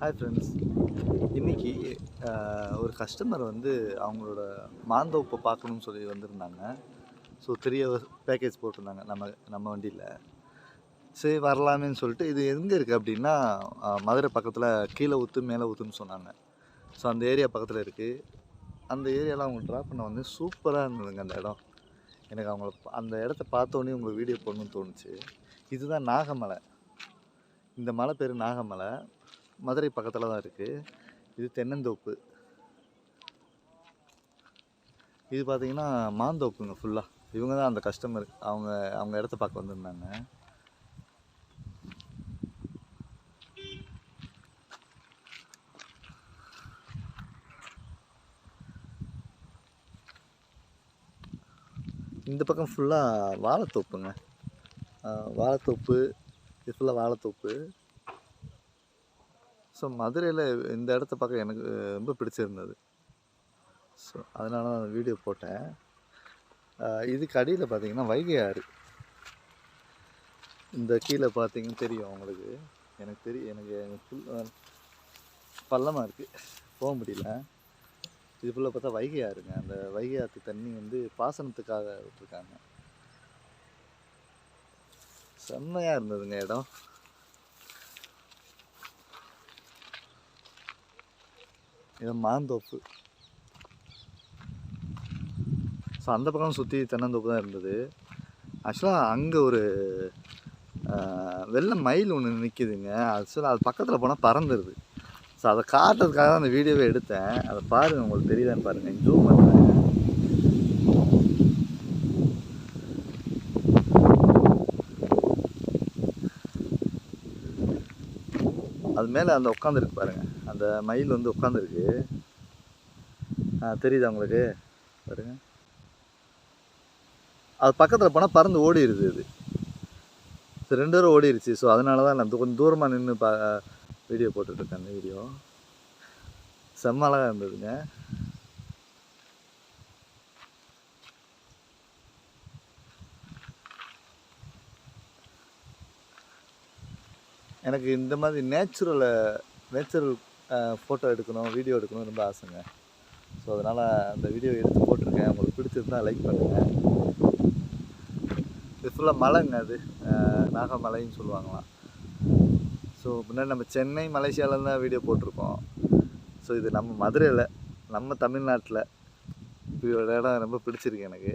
Hi friends இன்னைக்கு ஒரு customer வந்து அவங்களோட மாந்தோப்பை பார்க்கணும்னு சொல்லி வந்திருந்தாங்க. ஸோ த்ரீ ஹவர்ஸ் பேக்கேஜ் போட்டிருந்தாங்க நம்ம நம்ம வண்டியில். சரி வரலாமேன்னு சொல்லிட்டு இது எங்கே இருக்குது அப்படின்னா மதுரை பக்கத்தில் கீழே ஊற்று மேலே ஊற்றுன்னு சொன்னாங்க. ஸோ அந்த ஏரியா பக்கத்தில் இருக்குது அந்த ஏரியாவில் அவங்க ட்ராப் பண்ண வந்து சூப்பராக இருந்ததுங்க அந்த இடம். எனக்கு அவங்கள அந்த இடத்த பார்த்தோன்னே உங்களுக்கு வீடியோ போடணும்னு தோணுச்சு. இதுதான் நாகமலை. இந்த மலை பேர் நாகமலை. மதுரை பக்கத்தில் தான் இருக்குது இது தென்னந்தோப்பு. இது பார்த்தீங்கன்னா மாந்தோப்புங்க ஃபுல்லாக இவங்க தான் அந்த கஸ்டமர் அவங்க அவங்க இடத்த பார்க்க வந்திருந்தாங்க. இந்த பக்கம் ஃபுல்லாக வாழைத்தோப்புங்க. வாழைத்தோப்பு இது ஃபுல்லாக வாழைத்தோப்பு. ஸோ மதுரையில் இந்த இடத்த பார்க்க எனக்கு ரொம்ப பிடிச்சிருந்தது. ஸோ அதனால தான் வீடியோ போட்டேன். இதுக்கு அடியில் பார்த்தீங்கன்னா வைகை ஆறு. இந்த கீழே பார்த்தீங்கன்னு தெரியும் உங்களுக்கு. எனக்கு தெரியும் எனக்கு ஃபுல் பள்ளமாக இருக்குது போக முடியல. இது ஃபுல்லாக பார்த்தா வைகை ஆறுங்க. அந்த வைகை ஆற்று தண்ணி வந்து பாசனத்துக்காக விட்டுருக்காங்க. செம்மையாக இருந்ததுங்க இடம். இது மாந்தோப்பு. ஸோ அந்த பக்கம் சுற்றி தென்னந்தோப்பு தான் இருந்தது. ஆக்சுவலாக அங்கே ஒரு வெள்ளை மயில் ஒன்று நிற்கிதுங்க ஆக்சுவலாக அது பக்கத்தில் போனால் பறந்துடுது ஸோ அதை காட்டுறதுக்காக தான் அந்த வீடியோவை எடுத்தேன். அதை பாருங்கள் உங்களுக்கு தெரியுதான்னு பாருங்கள் ஜூம் பண்ணுறேன் அது மேலே அந்த உட்காந்துருக்கு பாருங்கள் அந்த மயில் வந்து உட்காந்துருக்கு ஆ தெரியுதா உங்களுக்கு? பாருங்க. அது பக்கத்தில் போனால் பறந்து ஓடிடுது அது. ரெண்டு பேரும் ஓடிடுச்சு ஸோ அதனால தான் நான் கொஞ்சம் தூரமாக நின்று பா வீடியோ போட்டுட்ருக்கேன் அந்த வீடியோ செம்ம அழகாக இருந்ததுங்க. எனக்கு இந்த மாதிரி நேச்சுரலை நேச்சுரல் ஃபோட்டோ எடுக்கணும் வீடியோ எடுக்கணும் ரொம்ப ஆசைங்க. ஸோ அதனால் அந்த வீடியோ எடுத்து போட்டிருக்கேன். உங்களுக்கு பிடிச்சிருந்தால் லைக் பண்ணுங்கள் இது ஃபுல்லாக மலைங்க அது. நாகமலைன்னு சொல்லுவாங்களாம். ஸோ முன்னாடி நம்ம சென்னை மலேசியாவில் தான் வீடியோ போட்டிருக்கோம். ஸோ இது நம்ம மதுரையில் நம்ம தமிழ்நாட்டில் இப்போ இடம் ரொம்ப பிடிச்சிருக்கு எனக்கு.